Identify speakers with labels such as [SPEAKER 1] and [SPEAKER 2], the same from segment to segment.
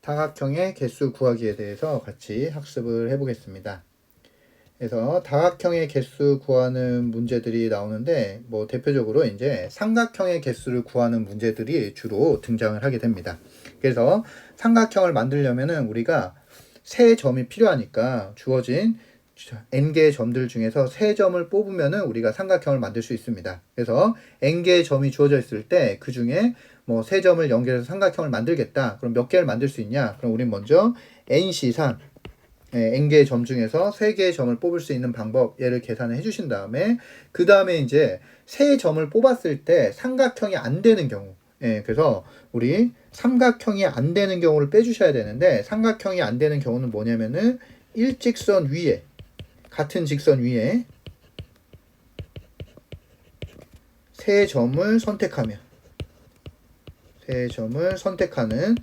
[SPEAKER 1] 다각형의 개수 구하기에 대해서 같이 학습을 해보겠습니다. 그래서 다각형의 개수 구하는 문제들이 나오는데 뭐 대표적으로 이제 삼각형의 개수를 구하는 문제들이 주로 등장을 하게 됩니다. 그래서 삼각형을 만들려면은 우리가 세 점이 필요하니까 주어진 n개의 점들 중에서 세 점을 뽑으면은 우리가 삼각형을 만들 수 있습니다. 그래서 n개의 점이 주어져 있을 때 그 중에 뭐 세 점을 연결해서 삼각형을 만들겠다. 그럼 몇 개를 만들 수 있냐? 그럼 우린 먼저 nc3 예, n개의 점 중에서 세 개의 점을 뽑을 수 있는 방법 얘를 계산을 해 주신 다음에 그 다음에 이제 세 점을 뽑았을 때 삼각형이 안 되는 경우 예, 그래서 우리 삼각형이 안 되는 경우를 빼주셔야 되는데 삼각형이 안 되는 경우는 뭐냐면은 일직선 위에 같은 직선 위에 세 점을 선택하면 세 점을 선택하는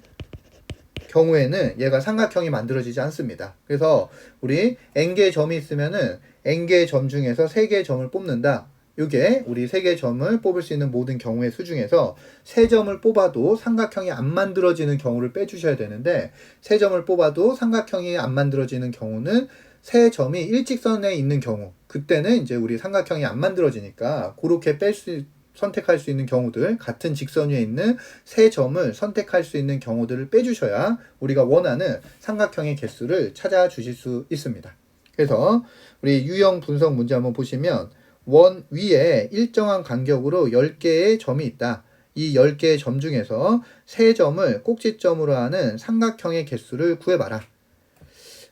[SPEAKER 1] 경우에는 얘가 삼각형이 만들어지지 않습니다. 그래서 우리 n개의 점이 있으면은 n개의 점 중에서 세 개의 점을 뽑는다. 이게 우리 세 개의 점을 뽑을 수 있는 모든 경우의 수 중에서 세 점을 뽑아도 삼각형이 안 만들어지는 경우를 빼주셔야 되는데 세 점을 뽑아도 삼각형이 안 만들어지는 경우는 세 점이 일직선에 있는 경우 그때는 이제 우리 삼각형이 안 만들어지니까 그렇게 뺄 수 선택할 수 있는 경우들 같은 직선 위에 있는 세 점을 선택할 수 있는 경우들을 빼주셔야 우리가 원하는 삼각형의 개수를 찾아 주실 수 있습니다. 그래서 우리 유형 분석 문제 한번 보시면 원 위에 일정한 간격으로 10개의 점이 있다. 이 10개의 점 중에서 세 점을 꼭지점으로 하는 삼각형의 개수를 구해봐라.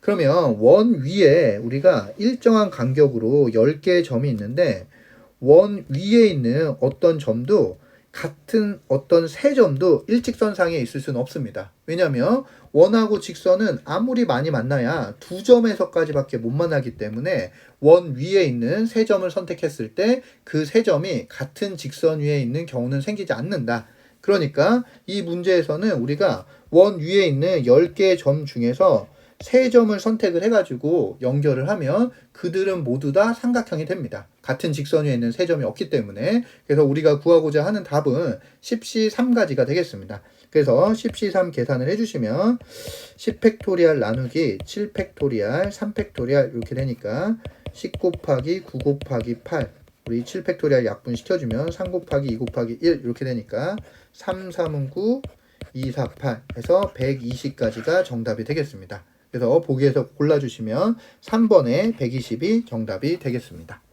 [SPEAKER 1] 그러면 원 위에 우리가 일정한 간격으로 10개의 점이 있는데 원 위에 있는 어떤 점도 같은 어떤 세 점도 일직선상에 있을 수는 없습니다. 왜냐하면 원하고 직선은 아무리 많이 만나야 두 점에서까지밖에 못 만나기 때문에 원 위에 있는 세 점을 선택했을 때 그 세 점이 같은 직선 위에 있는 경우는 생기지 않는다. 그러니까 이 문제에서는 우리가 원 위에 있는 10개의 점 중에서 세 점을 선택을 해가지고 연결을 하면 그들은 모두 다 삼각형이 됩니다. 같은 직선 위에 있는 세 점이 없기 때문에 그래서 우리가 구하고자 하는 답은 10C3가지가 되겠습니다. 그래서 10C3 계산을 해주시면 10팩토리알 나누기 7팩토리알 3팩토리알 이렇게 되니까 10 곱하기 9 곱하기 8 우리 7팩토리알 약분 시켜주면 3 곱하기 2 곱하기 1 이렇게 되니까 3, 3은 9, 2, 4, 8 해서 120까지가 정답이 되겠습니다. 그래서 보기에서 골라주시면 3번에 120이 정답이 되겠습니다.